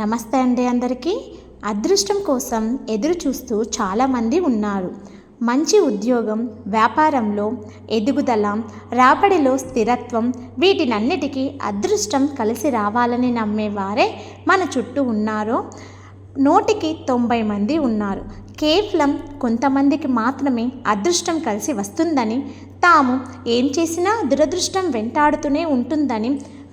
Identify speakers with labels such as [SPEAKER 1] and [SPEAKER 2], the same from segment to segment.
[SPEAKER 1] నమస్తే అండి అందరికీ. అదృష్టం కోసం ఎదురు చూస్తూ చాలామంది ఉన్నారు. మంచి ఉద్యోగం వ్యాపారంలో ఎదుగుదల రాబడిలో స్థిరత్వం వీటినన్నిటికీ అదృష్టం కలిసి రావాలని నమ్మేవారే మన చుట్టూ ఉన్నారో. నూటికి తొంభై మంది ఉన్నారు. కేవలం కొంతమందికి మాత్రమే అదృష్టం కలిసి వస్తుందని తాము ఏం చేసినా దురదృష్టం వెంటాడుతూనే ఉంటుందని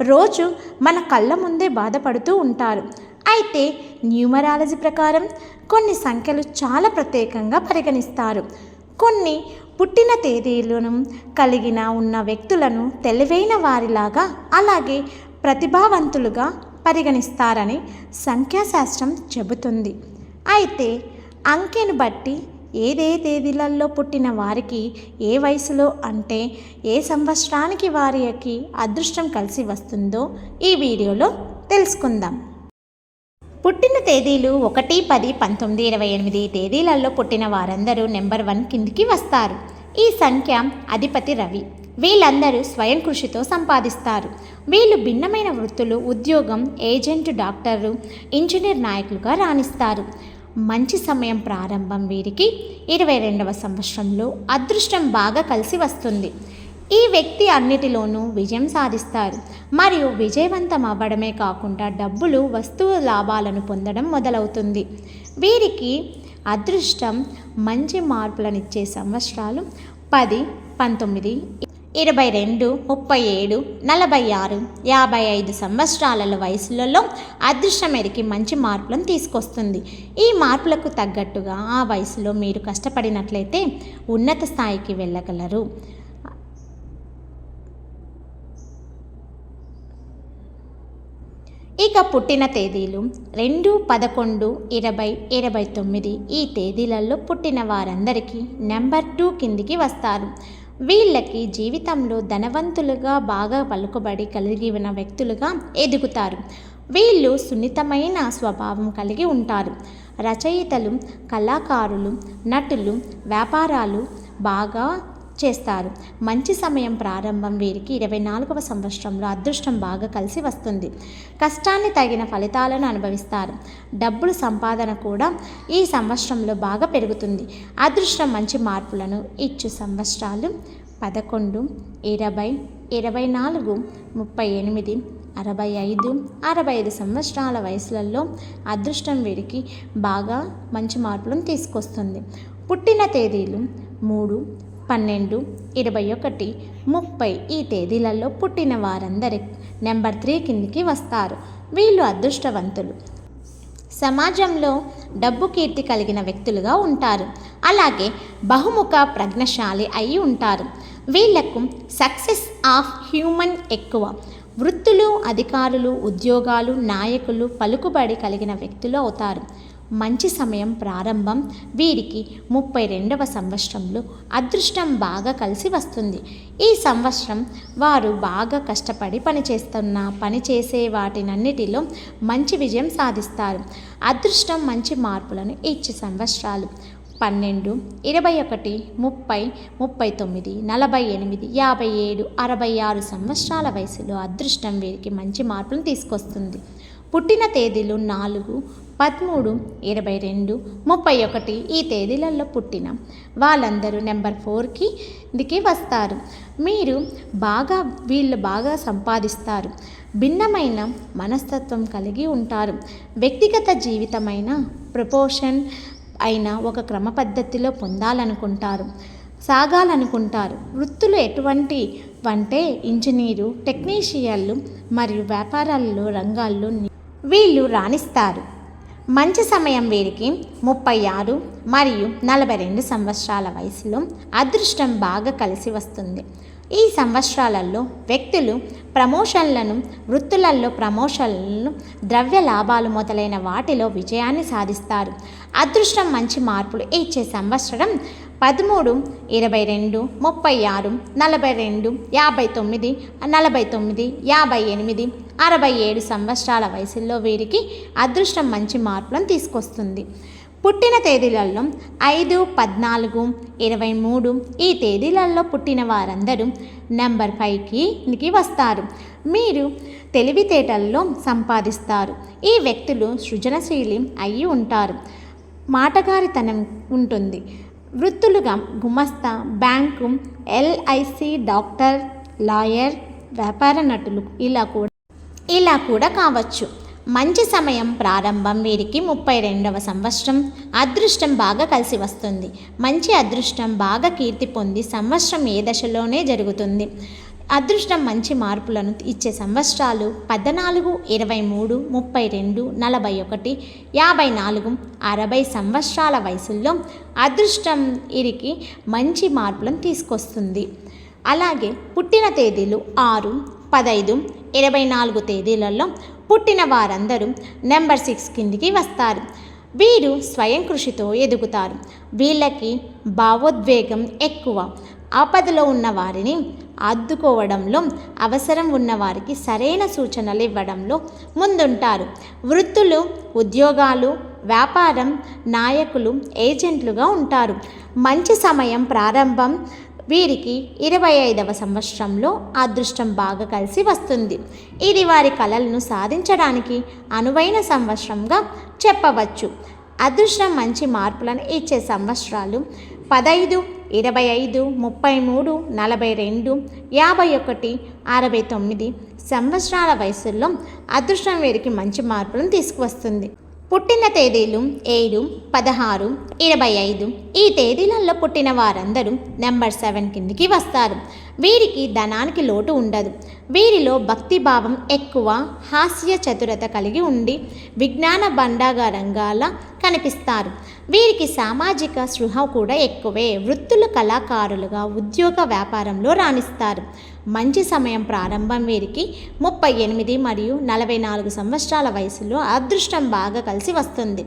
[SPEAKER 1] రోజు మన కళ్ళ ముందే బాధపడుతూ ఉంటారు. అయితే న్యూమరాలజీ ప్రకారం కొన్ని సంఖ్యలు చాలా ప్రత్యేకంగా పరిగణిస్తారు. కొన్ని పుట్టిన తేదీలను కలిగిన ఉన్న వ్యక్తులను తెలివైన వారిలాగా అలాగే ప్రతిభావంతులుగా పరిగణిస్తారని సంఖ్యాశాస్త్రం చెబుతుంది. అయితే అంకెను బట్టి ఏదే తేదీలలో పుట్టిన వారికి ఏ వయసులో అంటే ఏ సంవత్సరానికి వారికి అదృష్టం కలిసి వస్తుందో ఈ వీడియోలో తెలుసుకుందాం. పుట్టిన తేదీలు ఒకటి పది పంతొమ్మిది ఇరవై ఎనిమిది తేదీలలో పుట్టిన వారందరూ నెంబర్ వన్ కిందికి వస్తారు. ఈ సంఖ్య అధిపతి రవి. వీళ్ళందరూ స్వయం కృషితో సంపాదిస్తారు. వీళ్ళు భిన్నమైన వృత్తులు ఉద్యోగం ఏజెంట్ డాక్టర్లు ఇంజనీర్ నాయకులుగా రాణిస్తారు. మంచి సమయం ప్రారంభం వీరికి ఇరవై రెండవ సంవత్సరంలో అదృష్టం బాగా కలిసి వస్తుంది. ఈ వ్యక్తి అన్నిటిలోనూ విజయం సాధిస్తారు. మరియు విజయవంతం అవ్వడమే కాకుండా డబ్బులు వస్తువు లాభాలను పొందడం మొదలవుతుంది. వీరికి అదృష్టం మంచి మార్పులనిచ్చే సంవత్సరాలు పది పంతొమ్మిది ఇరవై రెండు ముప్పై ఏడు నలభై ఆరు యాభై ఐదు సంవత్సరాల వయసులలో అదృష్టం ఎరికి మంచి మార్పులను తీసుకొస్తుంది. ఈ మార్పులకు తగ్గట్టుగా ఆ వయసులో మీరు కష్టపడినట్లయితే ఉన్నత స్థాయికి వెళ్ళగలరు. ఇక పుట్టిన తేదీలు రెండు పదకొండు ఇరవై ఇరవై తొమ్మిది ఈ తేదీలలో పుట్టిన వారందరికీ నెంబర్ టూ కిందికి వస్తారు. వీళ్ళకి జీవితంలో ధనవంతులుగా బాగా పలుకుబడి కలిగి ఉన్న వ్యక్తులుగా ఎదుగుతారు. వీళ్ళు సున్నితమైన స్వభావం కలిగి ఉంటారు. రచయితలు కళాకారులు నటులు వ్యాపారాలు బాగా చేస్తారు. మంచి సమయం ప్రారంభం వీరికి ఇరవై నాలుగవ సంవత్సరంలో అదృష్టం బాగా కలిసి వస్తుంది. కష్టాన్ని తగిన ఫలితాలను అనుభవిస్తారు. డబ్బులు సంపాదన కూడా ఈ సంవత్సరంలో బాగా పెరుగుతుంది. అదృష్టం మంచి మార్పులను ఇచ్చు. సంవత్సరాలు పదకొండు ఇరవై ఇరవై నాలుగు ముప్పై ఎనిమిది అరవై ఐదు అరవై ఐదు సంవత్సరాల వయసులలో అదృష్టం వీరికి బాగా మంచి మార్పులను తీసుకొస్తుంది. పుట్టిన తేదీలు మూడు పన్నెండు ఇరవై ఒకటి ముప్పై ఈ తేదీలలో పుట్టిన వారందరి నెంబర్ త్రీ కిందికి వస్తారు. వీళ్ళు అదృష్టవంతులు. సమాజంలో డబ్బు కీర్తి కలిగిన వ్యక్తులుగా ఉంటారు. అలాగే బహుముఖ ప్రజ్ఞశాలి అయి ఉంటారు. వీళ్ళకు సక్సెస్ ఆఫ్ హ్యూమన్ ఎక్కువ. వృత్తులు అధికారులు ఉద్యోగాలు నాయకులు పలుకుబడి కలిగిన వ్యక్తులు అవుతారు. మంచి సమయం ప్రారంభం వీరికి ముప్పై రెండవ సంవత్సరంలో అదృష్టం బాగా కలిసి వస్తుంది. ఈ సంవత్సరం వారు బాగా కష్టపడి పనిచేస్తున్న పని చేసే వాటినన్నిటిలో మంచి విజయం సాధిస్తారు. అదృష్టం మంచి మార్పులను ఇచ్చే సంవత్సరాలు పన్నెండు ఇరవై ఒకటి ముప్పై ముప్పై తొమ్మిది నలభై ఎనిమిది యాభై ఏడు అరవై ఆరు సంవత్సరాల వయసులో అదృష్టం వీరికి మంచి మార్పులను తీసుకొస్తుంది. పుట్టిన తేదీలు నాలుగు పదమూడు ఇరవై రెండు ముప్పై ఒకటి ఈ తేదీలలో పుట్టిన. వాళ్ళందరూ నెంబర్ ఫోర్కి దికి వస్తారు. మీరు బాగా వీళ్ళు బాగా సంపాదిస్తారు. భిన్నమైన మనస్తత్వం కలిగి ఉంటారు. వ్యక్తిగత జీవితమైన ప్రపోషన్ అయిన ఒక క్రమ పద్ధతిలో పొందాలనుకుంటారు. సాగాలనుకుంటారు. వృత్తులు ఎటువంటి అంటే ఇంజనీరు టెక్నీషియన్లు మరియు వ్యాపారాల్లో రంగాల్లో వీళ్ళు రాణిస్తారు. మంచి సమయం వీరికి ముప్పై ఆరు మరియు నలభై రెండు సంవత్సరాల వయసులో అదృష్టం బాగా కలిసి వస్తుంది. ఈ సంవత్సరాలలో వ్యక్తులు ప్రమోషన్లను వృత్తులలో ప్రమోషన్లను ద్రవ్య లాభాలు మొదలైన వాటిలో విజయాన్ని సాధిస్తారు. అదృష్టం మంచి మార్పులు ఇచ్చే సంవత్సరం పదమూడు ఇరవై రెండు ముప్పై ఆరు నలభై రెండు యాభై తొమ్మిది నలభై తొమ్మిది యాభై ఎనిమిది అరవై ఏడు సంవత్సరాల వయసులో వీరికి అదృష్టం మంచి మార్పులను తీసుకొస్తుంది. పుట్టిన తేదీలలో ఐదు పద్నాలుగు ఇరవై మూడు ఈ తేదీలలో పుట్టిన వారందరూ నెంబర్ ఫైవ్కి వస్తారు. మీరు తెలివితేటల్లో సంపాదిస్తారు. ఈ వ్యక్తులు సృజనశీలి అయి ఉంటారు. మాటగారితనం ఉంటుంది. వృత్తులుగా గుమస్తా బ్యాంకు ఎల్ఐసి డాక్టర్ లాయర్ వ్యాపార నటులు ఇలా కూడా ఇలా కూడా కావచ్చు. మంచి సమయం ప్రారంభం వీరికి ముప్పై రెండవ సంవత్సరం. అదృష్టం బాగా కలిసి వస్తుంది. మంచి అదృష్టం బాగా కీర్తి పొంది సంవత్సరం ఏ దశలోనే జరుగుతుంది. అదృష్టం మంచి మార్పులను ఇచ్చే సంవత్సరాలు పద్నాలుగు ఇరవై మూడు ముప్పై రెండు నలభై ఒకటి యాభై నాలుగు అరవై సంవత్సరాల వయసుల్లో అదృష్టం ఇరికి మంచి మార్పులను తీసుకొస్తుంది. అలాగే పుట్టిన తేదీలు ఆరు పదైదు ఇరవై నాలుగు తేదీలలో పుట్టిన వారందరూ నెంబర్ సిక్స్ కిందికి వస్తారు. వీరు స్వయం కృషితో ఎదుగుతారు. వీళ్ళకి భావోద్వేగం ఎక్కువ. ఆపదలో ఉన్న వారిని ఆదుకోవడంలో అవసరం ఉన్నవారికి సరైన సూచనలు ఇవ్వడంలో ముందుంటారు. వృత్తులు ఉద్యోగాలు వ్యాపారం నాయకులు ఏజెంట్లుగా ఉంటారు. మంచి సమయం ప్రారంభం వీరికి ఇరవై ఐదవ సంవత్సరంలో అదృష్టం బాగా కలిసి వస్తుంది. ఇది వారి కళలను సాధించడానికి అనువైన సంవత్సరంగా చెప్పవచ్చు. అదృష్టం మంచి మార్పులను ఇచ్చే సంవత్సరాలు పదైదు ఇరవై ఐదు ముప్పై మూడు నలభై రెండు యాభై ఒకటి అరవై తొమ్మిది సంవత్సరాల వయసులో అదృష్టం వీరికి మంచి మార్పులను తీసుకువస్తుంది. పుట్టిన తేదీలు ఏడు పదహారు ఇరవై ఐదు. ఈ తేదీలలో పుట్టిన వారందరూ నెంబర్ సెవెన్ కిందికి వస్తారు. వీరికి ధనానికి లోటు ఉండదు. వీరిలో భక్తిభావం ఎక్కువ హాస్య చతురత కలిగి ఉండి విజ్ఞాన బండాగారంగాల కనిపిస్తారు. వీరికి సామాజిక సృహ కూడా ఎక్కువే. వృత్తుల కళాకారులుగా ఉద్యోగ వ్యాపారంలో రాణిస్తారు. మంచి సమయం ప్రారంభం వీరికి ముప్పై ఎనిమిది మరియు నలభై నాలుగు సంవత్సరాల వయసులో అదృష్టం బాగా కలిసి వస్తుంది.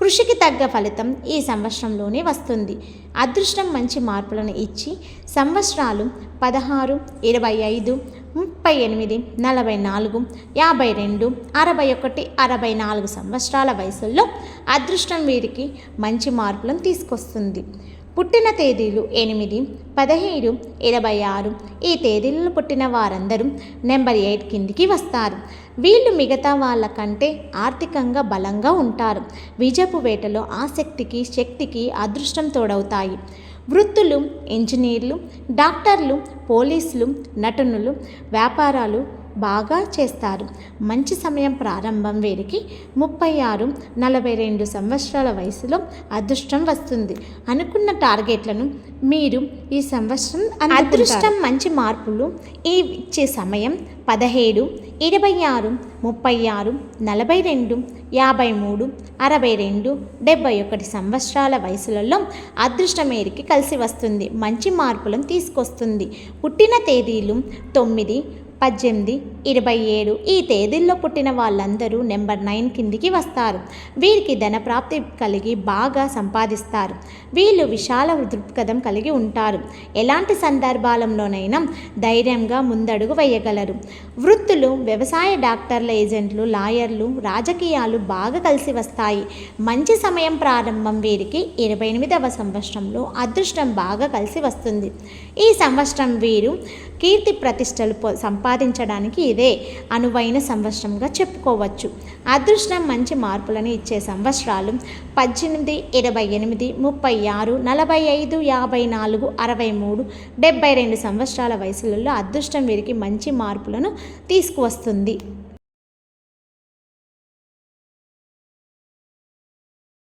[SPEAKER 1] కృషికి తగ్గ ఫలితం ఈ సంవత్సరంలోనే వస్తుంది. అదృష్టం మంచి మార్పులను ఇచ్చి సంవత్సరాలు పదహారు ఇరవై ఐదు ముప్పై ఎనిమిది నలభై నాలుగు యాభై రెండు అరవై ఒకటి అరవై నాలుగు సంవత్సరాల వయసుల్లో అదృష్టం వీరికి మంచి మార్పులను తీసుకొస్తుంది. పుట్టిన తేదీలు ఎనిమిది పదిహేడు ఇరవై ఆరు. ఈ తేదీలలో పుట్టిన వారందరూ నెంబర్ ఎయిట్ కిందికి వస్తారు. వీళ్ళు మిగతా వాళ్ళకంటే ఆర్థికంగా బలంగా ఉంటారు. విజపు వేటలో ఆసక్తికి శక్తికి అదృష్టం తోడవుతాయి. వృత్తులు ఇంజనీర్లు డాక్టర్లు పోలీసులు నటనులు వ్యాపారాలు బాగా చేస్తారు. మంచి సమయం ప్రారంభం వీరికి ముప్పై ఆరు నలభై రెండు సంవత్సరాల వయసులో అదృష్టం వస్తుంది. అనుకున్న టార్గెట్లను మీరు ఈ సంవత్సరం అదృష్టం మంచి మార్పులు ఈ ఇచ్చే సమయం పదిహేడు ఇరవై ఆరు ముప్పై ఆరు నలభై రెండు యాభై మూడు అరవై రెండు డెబ్బై ఒకటి సంవత్సరాల వయసులలో అదృష్టం మేరికి కలిసి వస్తుంది. మంచి మార్పులను తీసుకొస్తుంది. పుట్టిన తేదీలు తొమ్మిది పద్దెనిమిది ఇరవై ఏడు. ఈ తేదీల్లో పుట్టిన వాళ్ళందరూ నెంబర్ నైన్ కిందికి వస్తారు. వీరికి ధనప్రాప్తి కలిగి బాగా సంపాదిస్తారు. వీళ్ళు విశాల దృక్పథం కలిగి ఉంటారు. ఎలాంటి సందర్భాలలోనైనా ధైర్యంగా ముందడుగు వేయగలరు. వృత్తులు వ్యవసాయ డాక్టర్ల ఏజెంట్లు లాయర్లు రాజకీయాలు బాగా కలిసి వస్తాయి. మంచి సమయం ప్రారంభం వీరికి ఇరవై ఎనిమిదవ సంవత్సరంలో అదృష్టం బాగా కలిసి వస్తుంది. ఈ సంవత్సరం వీరు కీర్తి ప్రతిష్టలు సంపాదించడానికి ఇదే అనువైన సంవత్సరంగా చెప్పుకోవచ్చు. అదృష్టం మంచి మార్పులను ఇచ్చే సంవత్సరాలు పద్దెనిమిది ఇరవై ఎనిమిది ముప్పై ఆరు నలభై ఐదు యాభై నాలుగు అరవై మూడు డెబ్బై రెండు సంవత్సరాల వయసులలో అదృష్టం వీరికి మంచి మార్పులను తీసుకువస్తుంది.